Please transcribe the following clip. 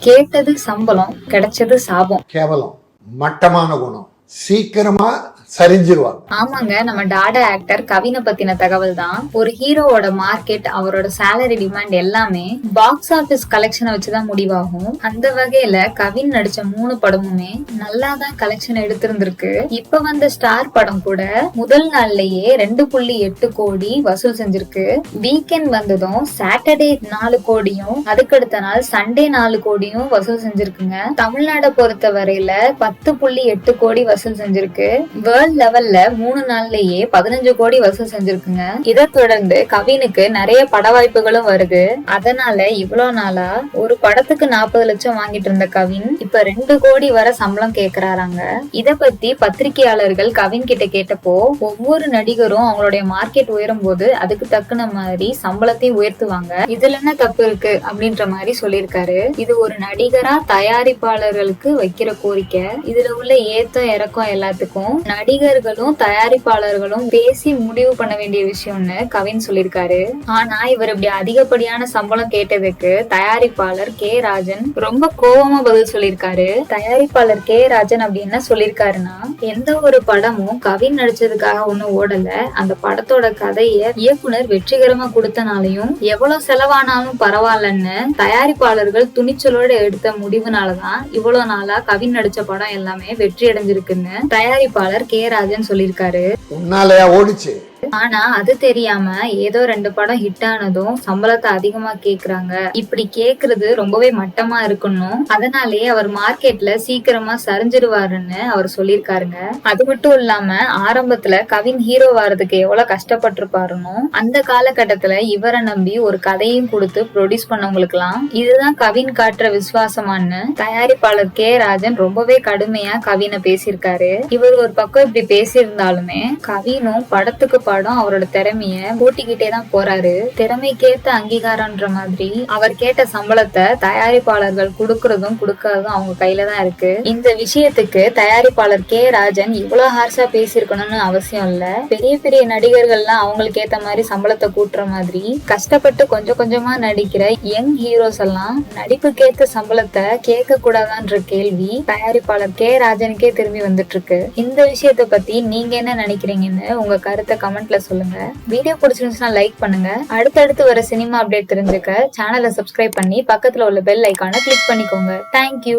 கேட்டது சம்பளம் கிடைச்சது சாபம். கேவலம் மட்டமான குணம். சீக்கிரமா சரிஞ்சிருவாங்க. ஆமாங்க நம்ம டாடா ஆக்டர் கவினை பத்தின தகவல் தான் ஒரு ஹீரோவோட மார்க்கெட் அவரோட சேலரி டிமாண்ட் எல்லாமே பாக்ஸ் ஆபீஸ் கலெக்ஷனை வச்சுதான் முடிவாகும். அந்த வகையில கவின் நடிச்ச மூணு படமுமே நல்லா தான் கலெக்ஷன் எடுத்திருந்திருக்கு. இப்ப வந்த ஸ்டார் படம் கூட முதல் நாள்லயே ரெண்டு புள்ளி எட்டு கோடி வசூல் செஞ்சிருக்கு. வீக்கெண்ட் வந்ததும் சாட்டர்டே நாலு கோடியும் அதுக்கடுத்த நாள் சண்டே நாலு கோடியும் வசூல் செஞ்சிருக்குங்க. தமிழ்நாடை பொறுத்த வரையில பத்து புள்ளி எட்டு கோடி வசூல் செஞ்சிருக்கு. வேர்ல்ட் லெவல்ல மூணு நாள்லயே பதினஞ்சு கோடி வசூல் செஞ்சிருக்குங்க. இதை தொடர்ந்து கவினுக்கு நிறைய பட வாய்ப்புகளும் வருது. அதனால இவ்வளவு நாளா ஒரு படத்துக்கு நாற்பது லட்சம் வாங்கிட்டு இருந்த கவின் இப்ப ரெண்டு கோடி வர சம்பளம் கேக்குறாராங்க. இத பத்தி பத்திரிகையாளர்கள் கவின் கிட்ட கேட்டப்போ ஒவ்வொரு நடிகரும் அவங்களுடைய மார்க்கெட் உயரும் போது அதுக்கு தக்குன மாதிரி சம்பளத்தையும் உயர்த்துவாங்க. இதுல என்ன தப்பு இருக்கு அப்படின்ற மாதிரி சொல்லியிருக்காரு. இது ஒரு நடிகரா தயாரிப்பாளர்களுக்கு வைக்கிற கோரிக்கை. இதுல உள்ள ஏத்தம் இறக்கம் எல்லாத்துக்கும் நடிகர்களும் தயாரிப்பாளர்களும் பேசி முடிவு பண்ண வேண்டிய விஷயம்னு கவின் சொல்லியிருக்காரு. ஆனா இவர் இப்படி அதிகப்படியான சம்பளம் கேட்டதுக்கு தயாரிப்பாளர் கே ராஜன் ரொம்ப கோபமா பதில் சொல்லியிருக்காரு. தயாரிப்பாளர் கே ராஜன் அப்படி என்ன சொல்லியிருக்காருன்னா எந்த ஒரு படமும் கவின் நடிச்சதுக்காக ஒண்ணும் ஓடல. அந்த படத்தோட கதைய இயக்குனர் வெற்றிகரமா கொடுத்தனாலையும் எவ்வளவு செலவானாலும் பரவாயில்லன்னு தயாரிப்பாளர்கள் துணிச்சலோட எடுத்த முடிவுனாலதான் இவ்வளவு நாளா கவின் நடிச்ச படம் எல்லாமே வெற்றி அடைஞ்சிருக்குன்னு தயாரிப்பாளர் கே ராஜன் சொல்லியிருக்காரு. உன்னாலயா ஓடிச்சு? ஆனா அது தெரியாம ஏதோ ரெண்டு படம் ஹிட் ஆனதும் சம்பளத்தை அதிகமா கேக்குறாங்க. இப்படி கேக்குறது ரொம்பவே மட்டமா இருக்கணும். அதனாலேயே அவர் மார்க்கெட்ல சீக்கிரமா சரிஞ்சிருவாருன்னு அவர் சொல்லியிருக்காருங்க. அது மட்டும் இல்லாம ஆரம்பத்துல கவின் ஹீரோ வர்றதுக்கு எவ்வளவு கஷ்டப்பட்டிருப்பாருன்னு அந்த காலகட்டத்துல இவரை நம்பி ஒரு கதையும் கொடுத்து ப்ரொடியூஸ் பண்ணவங்களுக்குலாம் இதுதான் கவின் காட்டுற விசுவாசமான்னு தயாரிப்பாளர் கே ராஜன் ரொம்பவே கடுமையா கவினை பேசியிருக்காரு. இவர் ஒரு பக்கம் இப்படி பேசியிருந்தாலுமே கவினும் படத்துக்கு படம் அவரோட திறமைய கூட்டிக்கிட்டே தான் போறாரு. திறமைக்கேத்த அங்கீகாரம்ன்ற மாதிரி அவர் கேட்ட சம்பளத்தை தயாரிப்பாளர்கள் கொடுக்கறதும் கொடுக்கறதும் அவங்க கையில தான் இருக்கு. இந்த விஷயத்துக்கு தயாரிப்பாளர் கே ராஜன் இவ்வளவு ஹார்ஷா பேசியிருக்கணும்னு அவசியம் இல்ல. பெரிய பெரிய நடிகர்கள்லாம் அவங்களுக்கு ஏத்த மாதிரி சம்பளத்தை கூட்டுற மாதிரி கஷ்டப்பட்டு கொஞ்சம் கொஞ்சமா நடிக்கிற யங் ஹீரோஸ் எல்லாம் நடிப்புக்கேத்த சம்பளத்தை கேட்க கூடாதான்ற கேள்வி தயாரிப்பாளர் கே ராஜனுக்கே திரும்பி வந்துட்டு இருக்கு. இந்த விஷயத்தை பத்தி நீங்க என்ன நினைக்கிறீங்கன்னு உங்க கருத்தை கமெண்ட் கமெண்ட்ல சொல்லுங்க. வீடியோ பிடிச்சிருந்துச்சுன்னா லைக் பண்ணுங்க. அடுத்தடுத்து வர சினிமா அப்டேட் தெரிஞ்சுக்க சேனலை சப்ஸ்கிரைப் பண்ணி பக்கத்துல உள்ள பெல் ஐக்கானை கிளிக் பண்ணிக்கோங்க. தேங்க்யூ